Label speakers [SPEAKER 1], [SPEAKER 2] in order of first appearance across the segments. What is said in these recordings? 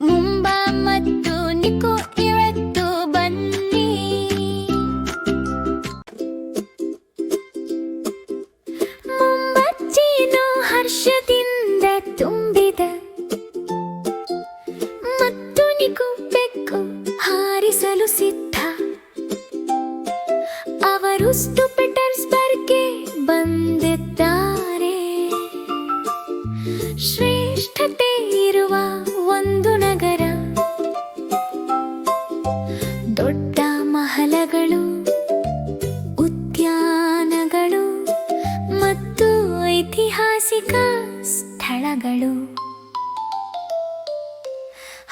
[SPEAKER 1] ಮುಂಬ ಮತ್ತು ನಿಕು ಇವತ್ತು ಬನ್ನಿ ಹರ್ಷದಿಂದ ತುಂಬಿದ. ಮತ್ತು ನಿಕು ಹಾರಿಸಲು ಸಿದ್ಧ. ಅವರು ಮಹಲಗಳು, ಉದ್ಯಾನಗಳು ಮತ್ತು ಐತಿಹಾಸಿಕ ಸ್ಥಳಗಳು.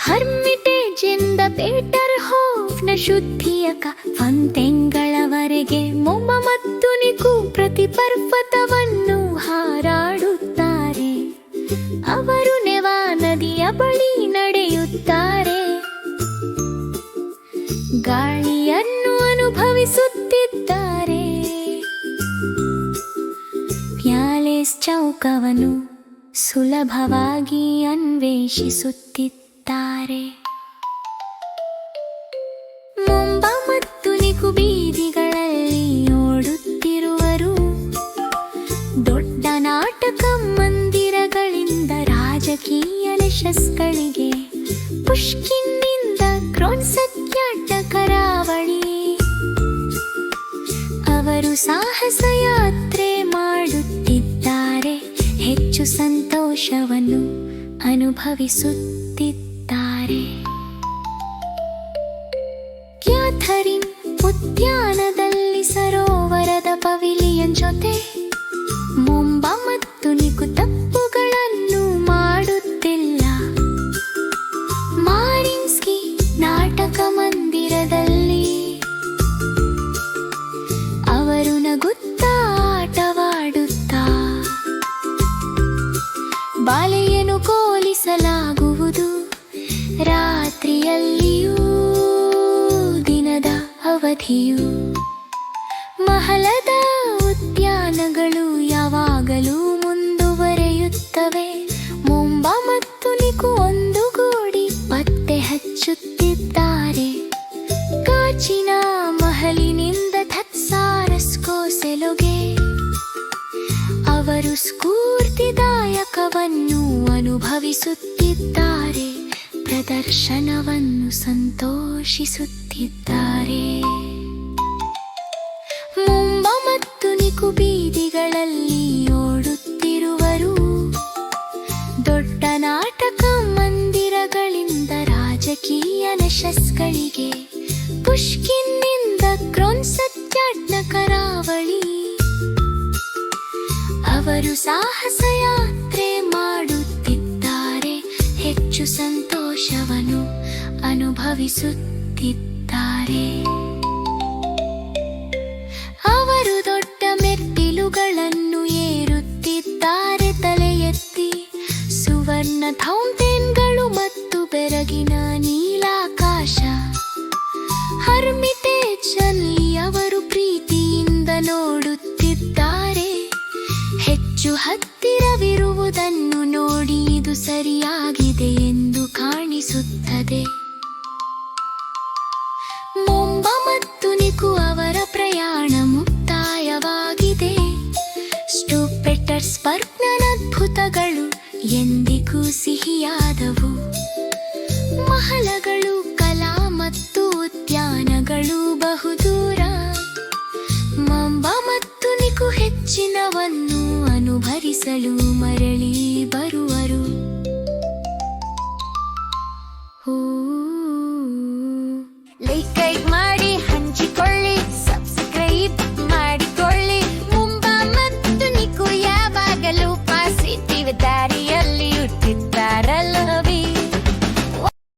[SPEAKER 1] ಹರ್ಮಿಟೇಜ್ ಇಂದ ಪೇಟರ್ ಹೋಫ್ನ ಶುದ್ಧಿಯಕ ಫಂತೆಂಗಳವರೆಗೆ ಮೊಮ್ಮ ಮತ್ತು ನಿಕು ಪ್ರತಿ ಪರ್ವತವನ್ನು ಹಾರಾಡುತ್ತಾರೆ. ಅವರು ನೆವಾ ನದಿಯ ಬಳಿ ನಡೆಯುತ್ತಾರೆ. ಅನುಭವಿಸುತ್ತಿದ್ದಾರೆ ಪ್ಯಾಲೇಸ್ ಚೌಕವನ್ನು ಸುಲಭವಾಗಿ ಅನ್ವೇಷಿಸುತ್ತಿದ್ದಾರೆ. ಮುಂಬ ಮತ್ತು ನಿಕು ಬೀದಿಗಳಲ್ಲಿ ಓಡುತ್ತಿರುವರು. ದೊಡ್ಡ ನಾಟಕ ಮಂದಿರಗಳಿಂದ ರಾಜಕೀಯ ಯಶಸ್ಗಳಿಗೆ ಪುಷ್ಕಿನ್ನಿಂದ ಕ್ರೋನ್ ಸಾಹಸ ಯಾತ್ರೆ ಮಾಡುತ್ತಿದ್ದಾರೆ. ಹೆಚ್ಚು ಸಂತೋಷವನ್ನು ಅನುಭವಿಸುತ್ತಿದ್ದಾರೆ. ಕ್ಯಾಥರಿನ್ ಉದ್ಯಾನದಲ್ಲಿ ಸರೋವರದ ರಾತ್ರಿಯಲ್ಲಿಯೂ ದಿನದ ಅವಧಿಯು ಮಹಲದ ಉದ್ಯಾನಗಳು ಯಾವಾಗಲೂ ಮುಂದುವರೆಯುತ್ತವೆ. ಮುಂಬ ಮತ್ತು ನಿಕು ಒಂದುಗೂಡಿ ಪತ್ತೆ ಹಚ್ಚುತ್ತಿದ್ದಾರೆ. ಕಾಚಿನ ಮಹಲಿನಿಂದ ಥತ್ಸಾರಸ್ಕೋಸೆಲುಗೆ ಅವರು ಸ್ಫೂರ್ತಿದಾಯಕವನ್ನು ಅನುಭವಿಸುತ್ತಿದ್ದಾರೆ. ಪ್ರದರ್ಶನವನ್ನು ಸಂತೋಷಿಸುತ್ತಿದ್ದಾರೆ. ಮುಂಬ ಮತ್ತು ನಿಕು ಬೀದಿಗಳಲ್ಲಿ ಓಡುತ್ತಿರುವರು. ದೊಡ್ಡ ನಾಟಕ ಮಂದಿರಗಳಿಂದ ರಾಜಕೀಯ ಯಶಸ್ಗಳಿಗೆ ಪುಷ್ಕಿನ್ನಿಂದ ಕ್ರೋನ್ ಸತ್ಯಾಟ್ನ ಕರಾವಳಿ. ಅವರು ಸಾಹಸ ಸಂತೋಷವನ್ನು ಅನುಭವಿಸುತ್ತಿದ್ದಾರೆ. ಅವರು ದೊಡ್ಡ ಮೆಟ್ಟಿಲುಗಳನ್ನು ಏರುತ್ತಿದ್ದಾರೆ. ತಲೆ ಎತ್ತಿ ಸುವರ್ಣ ಥೌಂಟೇನ್ಗಳು ಮತ್ತು ಬೆರಗಿನ ನೀಲಾಕಾಶ. ಹರ್ಮಿತೇಜಲ್ಲಿ ಅವರು ಪ್ರೀತಿಯಿಂದ ನೋಡುತ್ತಿದ್ದಾರೆ. ಹೆಚ್ಚು ಹತ್ತಿರವಿರುವುದನ್ನು ನೋಡಿ ಇದು ಸರಿಯಾಗಿದೆ ಎಂದು ಕಾಣಿಸುತ್ತದೆ. ಮುಂಬ ಮತ್ತು ನಿಕು ಅವರ ಪ್ರಯಾಣ ಮುಕ್ತಾಯವಾಗಿದೆ. ಸ್ಟೂಪೆಟರ್ಸ್ಬರ್ಗ್ನ ಅದ್ಭುತಗಳು ಎಂದಿಗೂ ಸಿಹಿಯಾದವು. ಮಹಲಗಳು, ಕಲಾ ಮತ್ತು ಉದ್ಯಾನಗಳು ಬಹುದೂರ. ಮಂಬ ಮತ್ತು ನಿಕು ಹೆಚ್ಚಿನವನ್ನು ಅನುಭರಿಸಲು